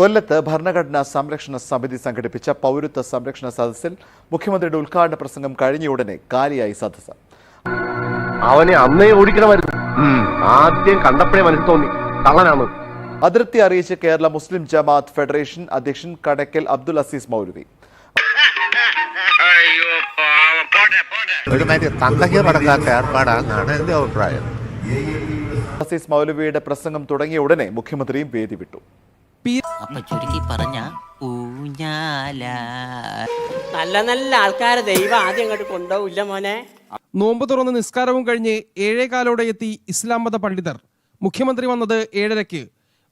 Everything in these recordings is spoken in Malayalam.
കൊല്ലത്ത് ഭരണഘടനാ സംരക്ഷണ സമിതി സംഘടിപ്പിച്ച പൗരത്വ സംരക്ഷണ സദസ്സിൽ മുഖ്യമന്ത്രിയുടെ ഉദ്ഘാടന പ്രസംഗം കഴിഞ്ഞ ഉടനെ കാലിയായി സദസ്സ്. അവനെ അന്നേ ഓടിക്കണമായിരുന്നു. ആദ്യം കണ്ടപ്പോഴേ മനസ്സിൽ തോന്നി. കള്ളനാണ്. അതിർത്തി അറിയിച്ച് കേരള മുസ്ലിം ജമാഅത്ത് ഫെഡറേഷൻ അധ്യക്ഷൻ കടക്കൽ അബ്ദുൽ അസീസ് മൗലവി. അസീസ് മൗലവിയുടെ പ്രസംഗം തുടങ്ങിയ ഉടനെ മുഖ്യമന്ത്രിയും വേദി വിട്ടു. അപ്പൊ ചുരുക്കി പറഞ്ഞ ഊഞ്ഞാല. നല്ല നല്ല ആൾക്കാരെ ദൈവം ആദ്യം അങ്ങോട്ട് കൊണ്ടുപോകില്ല മോനെ. നോമ്പ് തുറന്ന് നിസ്കാരവും കഴിഞ്ഞ് ഏഴേകാലോടെ എത്തി ഇസ്ലാം മത പണ്ഡിതർ. മുഖ്യമന്ത്രി വന്നത് ഏഴരയ്ക്ക്.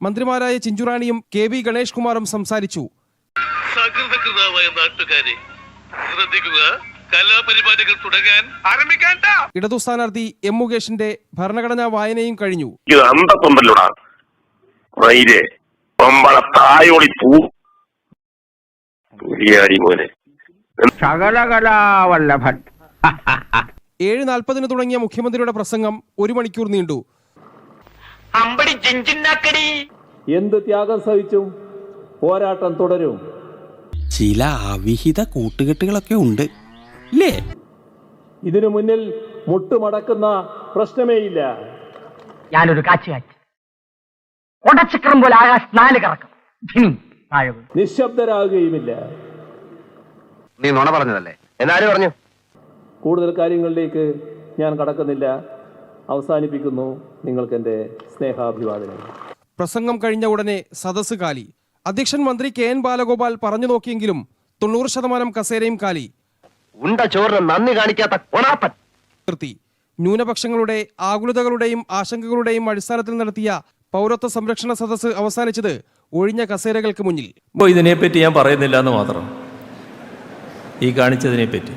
മന്ത്രിമാരായ ചിഞ്ചുറാണിയും കെ വി ഗണേഷ് കുമാറും സംസാരിച്ചു നാട്ടുകാരെ ശ്രദ്ധിക്കുക കലാപരിപാടികൾ തുടങ്ങാൻ ആരംഭിക്കാൻ ഇടതു സ്ഥാനാർത്ഥി എം മുകേഷിന്റെ ഭരണഘടനാ വായനയും കഴിഞ്ഞു. ഇത് അന്തത്തൊണ്ടല്ലോടാ മയിലേ പമ്പള തായോളി പൂ. പുലിയാടി മോനെ. സകലകലാവല്ലഭൻ. ഏഴ് നാൽപ്പതിന് തുടങ്ങിയ മുഖ്യമന്ത്രിയുടെ പ്രസംഗം ഒരു മണിക്കൂർ നീണ്ടു. അമ്പടി എന്ത് ത്യാഗം സഹിച്ചും പോരാട്ടം തുടരും. ചില അവിഹിത കൂട്ടുകെട്ടുകളൊക്കെ ഉണ്ട് ഇല്ലേ? ഇതിനു മുന്നിൽ മുട്ടുമടക്കുന്ന പ്രശ്നമേയില്ല. ഞാനൊരു കാച്ചു കാച്ചു ഉടച്ചിക്കറും പോലെ ആകാശ് നാല് കറക്കും. ധിമി, താഴെ വീഴും. നിശബ്ദരാകുകയുമില്ല. നീ നുണ പറഞ്ഞതല്ലേ? എന്നാരും പറഞ്ഞു? കൂടുതൽ കാര്യങ്ങളിലേക്ക് ഞാൻ കടക്കുന്നില്ല. അവസാനിപ്പിക്കുന്നു നിങ്ങൾക്ക് എന്റെ സ്നേഹാഭിവാദനം. പ്രസംഗം കഴിഞ്ഞ ഉടനെ സദസ്സ് കാലി. അധ്യക്ഷൻ മന്ത്രി കെ എൻ ബാലഗോപാൽ പറഞ്ഞു നോക്കിയെങ്കിലും തൊണ്ണൂറ് ശതമാനം കസേരയും കാലി. ഉണ്ട ചോറിന് നന്ദി കാണിക്കാത്ത കൊണാപ്പൻ. നിർത്തി. ന്യൂനപക്ഷങ്ങളുടെ ആകുലതകളുടെയും ആശങ്കകളുടെയും അടിസ്ഥാനത്തിൽ നടത്തിയ പൗരത്വ സംരക്ഷണ സദസ്സ് അവസാനിച്ചത് ഒഴിഞ്ഞ കസേരകൾക്ക് മുന്നിൽ. ഇപ്പോൾ ഇതിനെപ്പറ്റി ഞാൻ പറയുന്നില്ല എന്ന് മാത്രം. ഈ കാണിച്ചതിനെപ്പറ്റി.